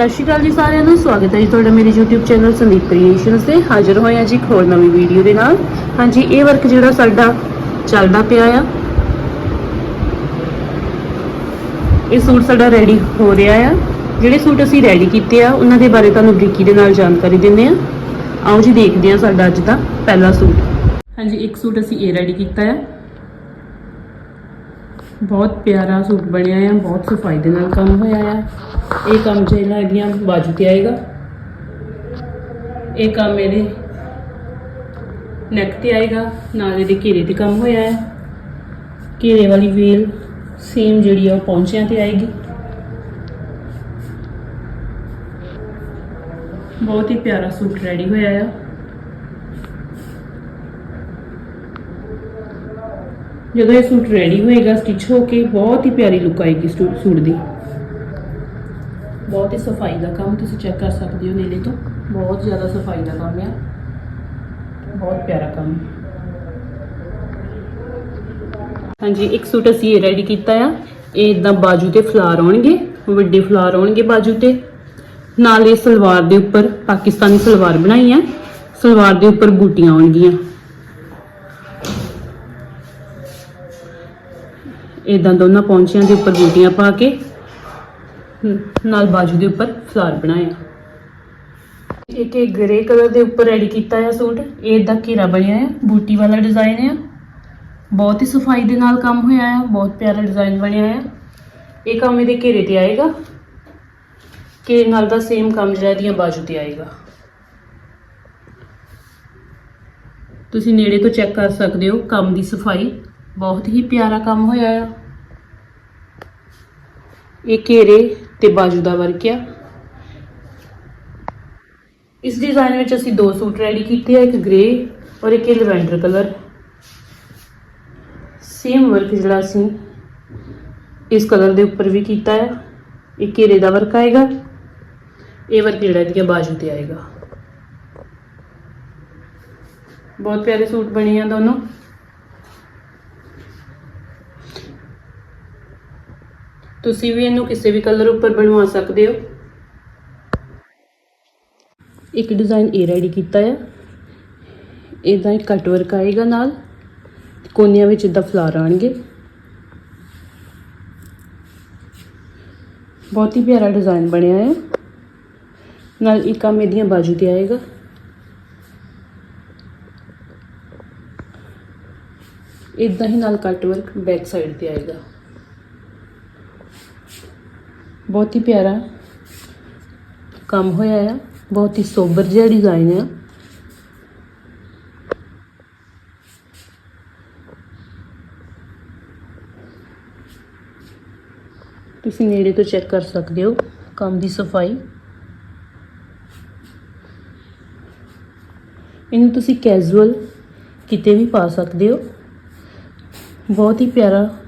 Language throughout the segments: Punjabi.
ਸਤਿ ਸ਼੍ਰੀ ਅਕਾਲ ਜੀ ਸਾਰਿਆਂ ਨੂੰ। ਸਵਾਗਤ ਹੈ ਜੀ ਤੁਹਾਡਾ ਮੇਰੇ YouTube ਚੈਨਲ ਸੰਦੀਪ ਕ੍ਰੀਏਸ਼ਨਸ ਤੇ। ਹਾਜ਼ਰ ਹੋਏ ਜੀ ਇੱਕ ਹੋਰ ਨਵੀਂ ਵੀਡੀਓ ਦੇ ਨਾਲ। ਹਾਂਜੀ, ਇਹ ਵਰਕ ਜਿਹੜਾ ਸਾਡਾ ਚੱਲਦਾ ਪਿਆ ਆ। ਇਹ ਸੂਟ ਸਾਡਾ ਰੈਡੀ ਹੋ ਰਿਹਾ ਆ। ਜਿਹੜੇ ਸੂਟ ਅਸੀਂ ਰੈਡੀ ਕੀਤੇ ਆ, ਉਹਨਾਂ ਦੇ ਬਾਰੇ ਤੁਹਾਨੂੰ ਬਰੀਕੀ ਦੇ ਨਾਲ ਜਾਣਕਾਰੀ ਦਿੰਦੇ ਆ। ਆਓ ਜੀ ਦੇਖਦੇ ਆ ਸਾਡਾ ਅੱਜ ਦਾ ਪਹਿਲਾ ਸੂਟ। ਹਾਂਜੀ, ਇੱਕ ਸੂਟ ਅਸੀਂ ਇਹ ਰੈਡੀ ਕੀਤਾ ਆ। ਬਹੁਤ ਪਿਆਰਾ ਸੂਟ ਬਣਿਆ ਆ, ਬਹੁਤ ਸਫ਼ਾਈ ਦੇ ਨਾਲ ਕੰਮ ਹੋਇਆ ਆ। ਇਹ ਕੰਮ ਜਿਹੜਾ ਇਹਦੀਆਂ ਬਾਜੂ ਤੇ ਆਏਗਾ। ਇਹ ਕੰਮ ਇਹਦੇ ਨੈਕ ਤੇ ਆਏਗਾ, ਨਾਲ ਇਹਦੇ ਘੇਰੇ ਤੇ ਕੰਮ ਹੋਇਆ ਹੈ ਘੇਰੇ ਵਾਲੀ ਵੇਲ ਸੇਮ ਜਿਹੜੀ ਆ ਉਹ ਪੌਂਚਿਆਂ ਤੇ ਆਏਗੀ। ਬਹੁਤ ਹੀ ਪਿਆਰਾ ਸੂਟ ਰੈਡੀ ਹੋਇਆ ਆ। ਜਦੋਂ ਇਹ ਸੂਟ ਰੈਡੀ ਹੋਏਗਾ ਸਟਿਚ ਹੋ ਕੇ ਬਹੁਤ ਹੀ ਪਿਆਰੀ ਲੁੱਕ ਆਏਗੀ ਸੂਟ ਦੀ। ਬਹੁਤ ਹੀ ਸਫ਼ਾਈ ਦਾ ਕੰਮ ਤੁਸੀਂ ਚੈੱਕ ਕਰ ਸਕਦੇ ਹੋ ਨੇੜੇ ਤੋਂ। ਬਹੁਤ ਜ਼ਿਆਦਾ ਸਫ਼ਾਈ ਦਾ ਕੰਮ ਆ। ਬਹੁਤ ਪਿਆਰਾ ਕੰਮ। ਹਾਂਜੀ ਇੱਕ ਸੂਟ ਅਸੀਂ ਇਹ ਰੈਡੀ ਕੀਤਾ ਆ। ਇਹ ਇਦਾਂ ਬਾਜੂ ਤੇ ਫਲਾਰ ਆਉਣਗੇ ਵੱਡੇ ਫਲਾਰ ਆਉਣਗੇ ਬਾਜੂ ਤੇ। ਨਾਲ ਇਹ ਸਲਵਾਰ ਦੇ ਉੱਪਰ ਪਾਕਿਸਤਾਨੀ ਸਲਵਾਰ ਬਣਾਈ ਆ। ਸਲਵਾਰ ਦੇ ਉੱਪਰ ਬੂਟੀਆਂ ਆਉਣਗੀਆਂ। ਇਦਾਂ ਦੋਨਾਂ ਪੌਂਚਿਆਂ ਦੇ ਉੱਪਰ ਬੂਟੀਆਂ ਪਾ ਕੇ ਨਾਲ ਬਾਜੂ ਦੇ ਉੱਪਰ ਫਲਾਰ ਬਣਾਇਆ ਇੱਕ ਇਹ ਗ੍ਰੇ ਕਲਰ ਦੇ ਉੱਪਰ ਰੈਡੀ ਕੀਤਾ ਆ ਸੂਟ। ਇਹ ਇਦਾਂ ਘੇਰਾ ਬਣਿਆ ਆ, ਬੂਟੀ ਵਾਲਾ ਡਿਜ਼ਾਈਨ ਆ। ਬਹੁਤ ਹੀ ਸਫ਼ਾਈ ਦੇ ਨਾਲ ਕੰਮ ਹੋਇਆ ਆ, ਬਹੁਤ ਪਿਆਰਾ ਡਿਜ਼ਾਈਨ ਬਣਿਆ ਆ। ਇਹ ਕੰਮ ਇਹਦੇ ਘੇਰੇ ਤੇ ਆਏਗਾ। ਕਿ ਨਾਲ ਦਾ ਸੇਮ ਕੰਮ ਜਿਹੜਾ ਇਹਦੀਆਂ ਬਾਜੂ ਤੇ ਆਏਗਾ। ਤੁਸੀਂ ਨੇੜੇ ਤੋਂ ਚੈੱਕ ਕਰ ਸਕਦੇ ਹੋ ਕੰਮ ਦੀ ਸਫ਼ਾਈ। ਬਹੁਤ ਹੀ ਪਿਆਰਾ ਕੰਮ ਹੋਇਆ ਆ। ਇਹ ਘੇਰੇ ਤੇ ਬਾਜੂ ਦਾ ਵਰਕ ਆ। ਇਸ ਡਿਜ਼ਾਈਨ ਵਿੱਚ ਅਸੀਂ ਦੋ ਸੂਟ ਰੈਡੀ ਕੀਤੇ ਆ, ਇੱਕ ਗ੍ਰੇ ਔਰ ਇੱਕ ਲਵੈਂਡਰ ਕਲਰ ਸੇਮ ਵਰਕ ਜਿਹੜਾ ਅਸੀਂ ਇਸ ਕਲਰ ਦੇ ਉੱਪਰ ਵੀ ਕੀਤਾ ਹੈ ਇਹ ਘੇਰੇ ਦਾ ਵਰਕ ਆਏਗਾ। ਇਹ ਵਰਕ ਜਿਹੜਾ ਇਹਦੀਆਂ ਬਾਜੂ ਤੇ ਆਏਗਾ। ਬਹੁਤ ਪਿਆਰੇ ਸੂਟ ਬਣੇ ਆ ਦੋਨੋਂ। ਤੁਸੀਂ ਵੀ ਇਹਨੂੰ ਕਿਸੇ ਵੀ ਕਲਰ ਉੱਪਰ ਬਣਵਾ ਸਕਦੇ ਹੋ। ਇੱਕ ਡਿਜ਼ਾਈਨ ਇਹ ਰੈਡੀ ਕੀਤਾ ਆ। ਇਹਦਾ ਇੱਕ ਕੱਟ ਵਰਕ ਆਏਗਾ ਨਾਲ। ਕੋਨਿਆਂ ਵਿੱਚ ਇਦਾਂ ਫਲਾਰ ਆਣਗੇ। ਬਹੁਤ ਹੀ ਪਿਆਰਾ ਡਿਜ਼ਾਈਨ ਬਣਿਆ ਹੈ ਨਾਲ ਇੱਕ ਕੰਮ ਇਹਦੀਆਂ ਬਾਜੂ ਤੇ ਆਏਗਾ। ਇਦਾਂ ਹੀ ਨਾਲ ਕੱਟ ਵਰਕ ਬੈਕ ਸਾਈਡ ਤੇ ਆਏਗਾ। ਬਹੁਤ ਹੀ ਪਿਆਰਾ ਕੰਮ ਹੋਇਆ ਆ। ਬਹੁਤ ਹੀ ਸੋਬਰ ਜਿਹਾ ਡਿਜ਼ਾਈਨ ਆ। ਤੁਸੀਂ ਨੇੜੇ ਤੋਂ ਚੈੱਕ ਕਰ ਸਕਦੇ ਹੋ ਕੰਮ ਦੀ ਸਫ਼ਾਈ। ਇਹਨੂੰ ਤੁਸੀਂ ਕੈਜੂਅਲ ਕਿਤੇ ਵੀ ਪਾ ਸਕਦੇ ਹੋ। ਬਹੁਤ ਹੀ ਪਿਆਰਾ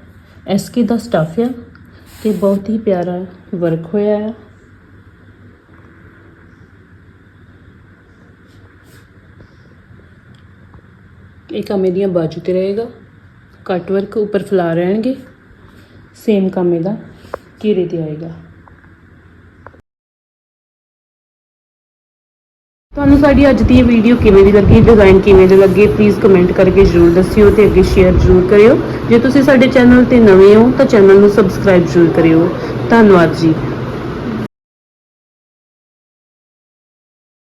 ਐਸਕੇ ਦਾ ਸਟੱਫ ਆ। ਤੇ ਬਹੁਤ ਹੀ ਪਿਆਰਾ ਵਰਕ ਹੋਇਆ ਹੈ ਇਹ ਕੰਮ ਇਹਦੀਆਂ ਬਾਜੂ ਤੇ ਰਹੇਗਾ ਕੱਟ ਵਰਕ ਉੱਪਰ ਫਲਾ ਰਹਿਣਗੇ ਸੇਮ ਕੰਮ ਇਹਦਾ ਘੇਰੇ ਤੇ ਆਏਗਾ ਤੁਹਾਨੂੰ ਸਾਡੀ ਅੱਜ ਦੀ ਇਹ ਵੀਡੀਓ ਕਿਵੇਂ ਦੀ ਲੱਗੀ ਡਿਜ਼ਾਈਨ ਕਿਵੇਂ ਦੀ ਲੱਗੇ ਪਲੀਜ਼ ਕਮੈਂਟ ਕਰਕੇ ਜਰੂਰ ਦੱਸਿਓ ਤੇ ਅੱਗੇ ਸ਼ੇਅਰ ਜਰੂਰ ਕਰਿਓ। ਜੇ ਤੁਸੀਂ ਸਾਡੇ ਚੈਨਲ ਤੇ ਨਵੇਂ ਹੋ, ਤਾਂ ਚੈਨਲ ਨੂੰ ਸਬਸਕ੍ਰਾਈਬ ਜਰੂਰ ਕਰਿਓ। ਧੰਨਵਾਦ ਜੀ।